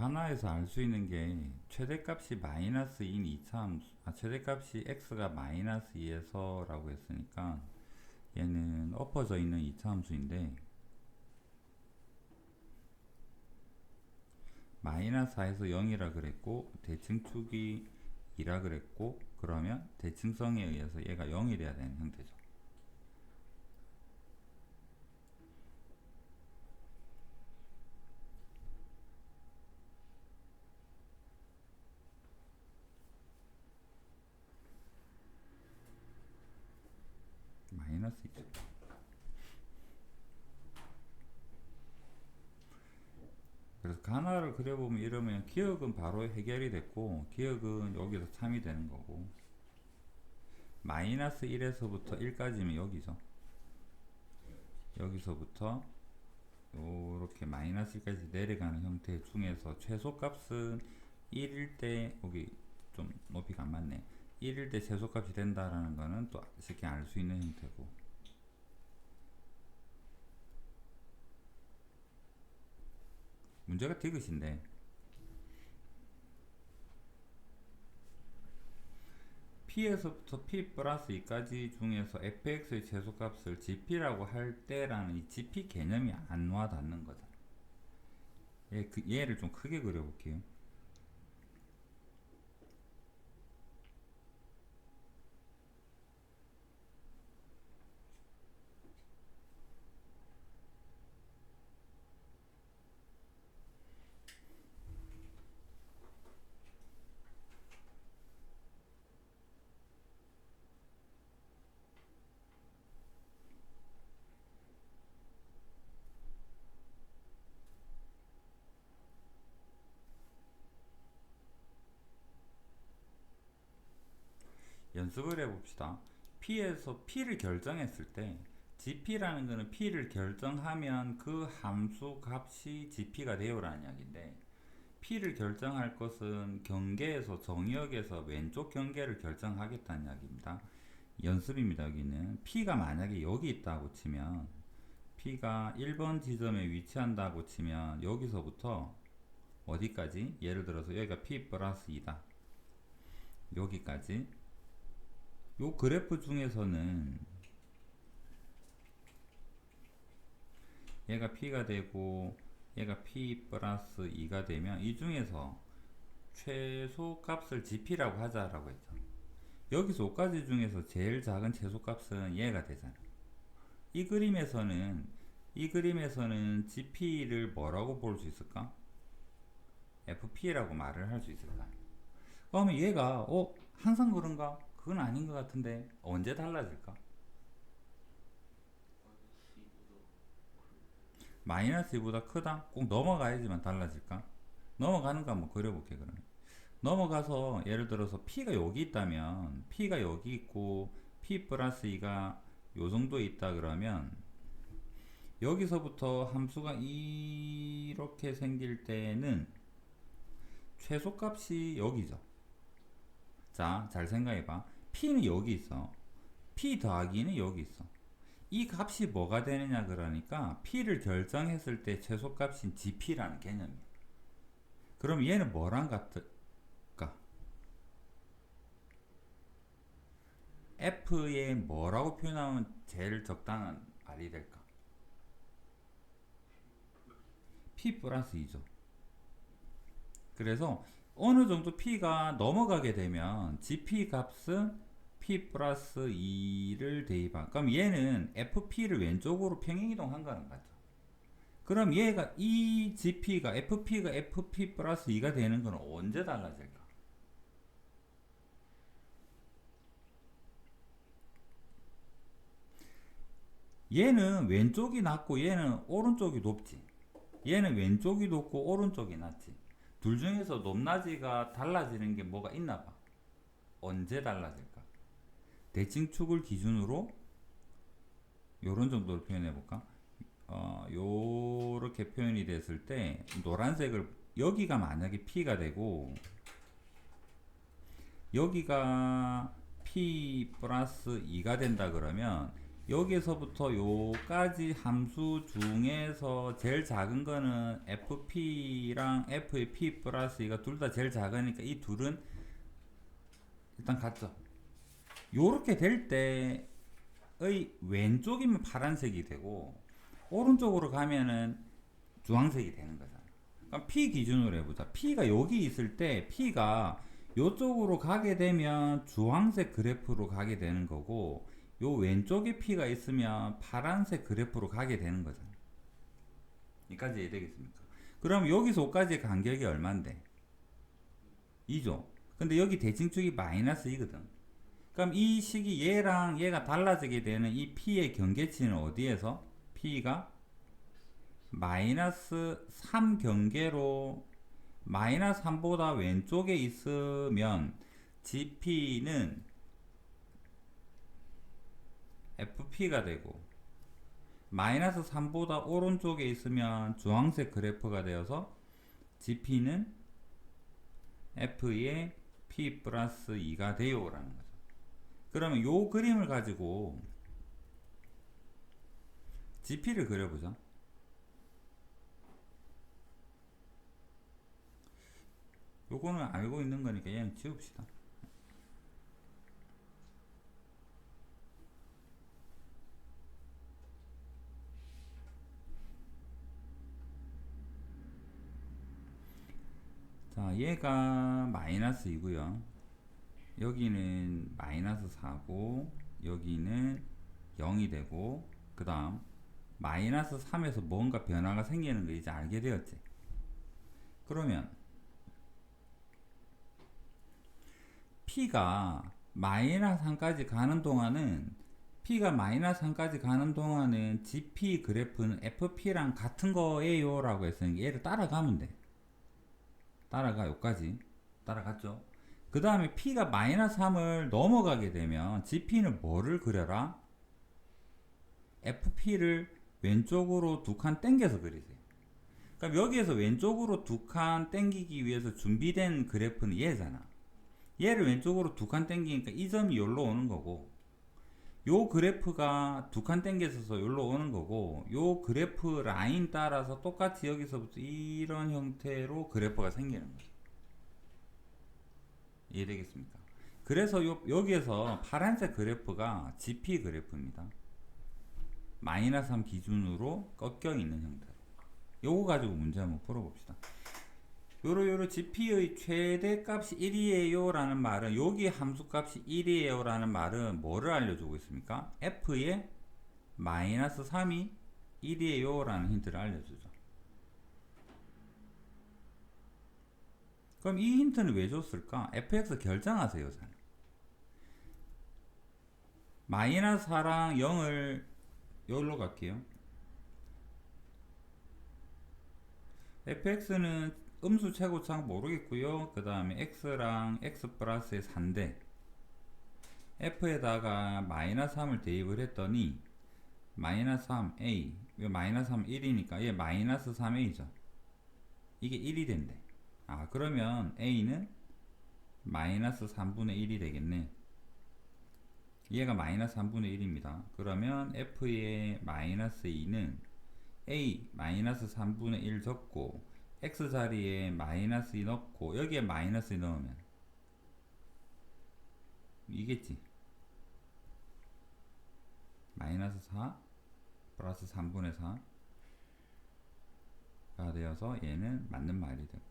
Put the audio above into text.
가나에서 알 수 있는 게 최대값이 마이너스 2인 2차 함수 아 최대값이 x가 마이너스 2에서 라고 했으니까 얘는 엎어져 있는 2차 함수인데 마이너스 4에서 0이라 그랬고 대칭축이 2라 그랬고 그러면 대칭성에 의해서 얘가 0이 돼야 되는 형태죠. 마이너스 2죠. 그래서 가나를 그려보면 이러면 기억은 바로 해결이 됐고 기억은 여기서 참이 되는 거고. 마이너스 1에서부터 1까지면 여기죠. 여기서부터 요렇게 마이너스 1까지 내려가는 형태 중에서 최소값은 1일 때 여기 좀 높이가 안 맞네 1일 때 최소값이 된다라는 거는 또 쉽게 알 수 있는 형태고 문제가 디귿인데 P에서부터 P 플러스 2까지 중에서 fx의 최소값을 gp라고 할 때라는 이 gp 개념이 안 와닿는 거다. 얘, 그, 얘를 좀 크게 그려볼게요. 연습을 해봅시다. P에서 P를 결정했을 때 GP라는 거는 P를 결정하면 그 함수 값이 GP가 되어라는 이야기인데 P를 결정할 것은 경계에서 정역에서 왼쪽 경계를 결정하겠다는 이야기입니다. 연습입니다. 여기는 P가 만약에 여기 있다고 치면 P가 1번 지점에 위치한다고 치면 여기서부터 어디까지? 예를 들어서 여기가 P 플러스 2다. 여기까지 요 그래프 중에서는 얘가 P가 되고 얘가 P 플러스 2가 되면 이 중에서 최소값을 GP라고 하자라고 했죠. 여기서 5가지 중에서 제일 작은 최소값은 얘가 되잖아. 이 그림에서는 이 그림에서는 GP를 뭐라고 볼 수 있을까? FP라고 말을 할 수 있을까? 그러면 얘가 어 항상 그런가? 그건 아닌 것 같은데 언제 달라질까? 마이너스 2보다 크다? 꼭 넘어가야지만 달라질까? 넘어가는 거 한번 그려볼게 그러면 넘어가서 예를 들어서 P가 여기 있다면 P가 여기 있고 P 플러스 2가 요 정도에 있다 그러면 여기서부터 함수가 이렇게 생길 때는 최소값이 여기죠 자, 잘 생각해봐. P는 여기 있어. P 더하기는 여기 있어. 이 값이 뭐가 되느냐 그러니까 P를 결정했을 때 최소값인 GP라는 개념이야. 그럼 얘는 뭐랑 같을까? F에 뭐라고 표현하면 제일 적당한 말이 될까? P 플러스 2죠. 그래서 어느 정도 P가 넘어가게 되면 GP 값은 P 플러스 2를 대입한 그럼 얘는 FP를 왼쪽으로 평행이동 한다는 거죠. 그럼 얘가 이 GP가 FP가 FP 플러스 2가 되는 건 언제 달라질까? 얘는 왼쪽이 낮고 얘는 오른쪽이 높지. 얘는 왼쪽이 높고 오른쪽이 낮지. 둘 중에서 높낮이가 달라지는 게 뭐가 있나 봐. 언제 달라질까? 대칭축을 기준으로 요런 정도로 표현해 볼까? 어, 요렇게 표현이 됐을 때 노란색을 여기가 만약에 P가 되고 여기가 P 플러스 2가 된다 그러면 여기서부터 요까지 함수 중에서 제일 작은 거는 fp랑 f의 p 플러스 이가 둘 다 제일 작으니까 이 둘은 일단 같죠. 요렇게 될 때의 왼쪽이면 파란색이 되고 오른쪽으로 가면은 주황색이 되는 거잖아. 그럼 p 기준으로 해보자. p가 여기 있을 때 p가 요쪽으로 가게 되면 주황색 그래프로 가게 되는 거고 요 왼쪽에 P가 있으면 파란색 그래프로 가게 되는 거잖아. 여기까지 이해되겠습니까? 그럼 여기서 5까지의 간격이 얼만데? 2죠. 근데 여기 대칭축이 마이너스 2거든. 그럼 이 식이 얘랑 얘가 달라지게 되는 이 P의 경계치는 어디에서? P가 마이너스 3 경계로 마이너스 3보다 왼쪽에 있으면 GP는 FP가 되고 마이너스 3보다 오른쪽에 있으면 주황색 그래프가 되어서 GP는 F의 P 플러스 2가 돼요 라는 거죠. 그러면 요 그림을 가지고 GP를 그려보죠. 요거는 알고 있는 거니까 얘는 지웁시다. 자, 얘가 마이너스 2고요. 여기는 마이너스 4고 여기는 0이 되고 그 다음 마이너스 3에서 뭔가 변화가 생기는 거 이제 알게 되었지. 그러면 P가 마이너스 3까지 가는 동안은 P가 마이너스 3까지 가는 동안은 GP 그래프는 FP랑 같은 거예요 라고 했으니까 얘를 따라가면 돼 따라가 요까지. 따라갔죠. 그 다음에 P가 마이너스 3을 넘어가게 되면 GP는 뭐를 그려라? FP를 왼쪽으로 두 칸 땡겨서 그리세요. 그럼 여기에서 왼쪽으로 두 칸 땡기기 위해서 준비된 그래프는 얘잖아. 얘를 왼쪽으로 두 칸 땡기니까 이 점이 여기로 오는 거고 요 그래프가 두 칸 땡겨서 여기로 오는 거고 요 그래프 라인 따라서 똑같이 여기서부터 이런 형태로 그래프가 생기는 거예요. 이해되겠습니까? 그래서 요, 여기에서 파란색 그래프가 GP 그래프입니다. 마이너스 3 기준으로 꺾여 있는 형태로 요거 가지고 문제 한번 풀어봅시다 요로 요로 GP의 최대값이 1이에요 라는 말은 여기 함수값이 1이에요 라는 말은 뭐를 알려주고 있습니까? F의 마이너스 3이 1이에요 라는 힌트를 알려주죠 그럼 이 힌트는 왜 줬을까? fx 결정하세요 저는. 마이너스 4랑 0을 여기로 갈게요 fx는 음수 최고차항 모르겠고요. 그 다음에 x랑 x 플러스의 4인데 f에다가 마이너스 3을 대입을 했더니 마이너스 3a 이 마이너스 3 1이니까 얘 마이너스 3a죠. 이게 1이 된대. 아 그러면 a는 마이너스 3분의 1이 되겠네. 얘가 마이너스 3분의 1입니다. 그러면 f의 마이너스 2는 a 마이너스 3분의 1 적고 x 자리에 마이너스 2 넣고 여기에 마이너스 2 넣으면 이겠지? 마이너스 4 플러스 3분의 4가 되어서 얘는 맞는 말이 되고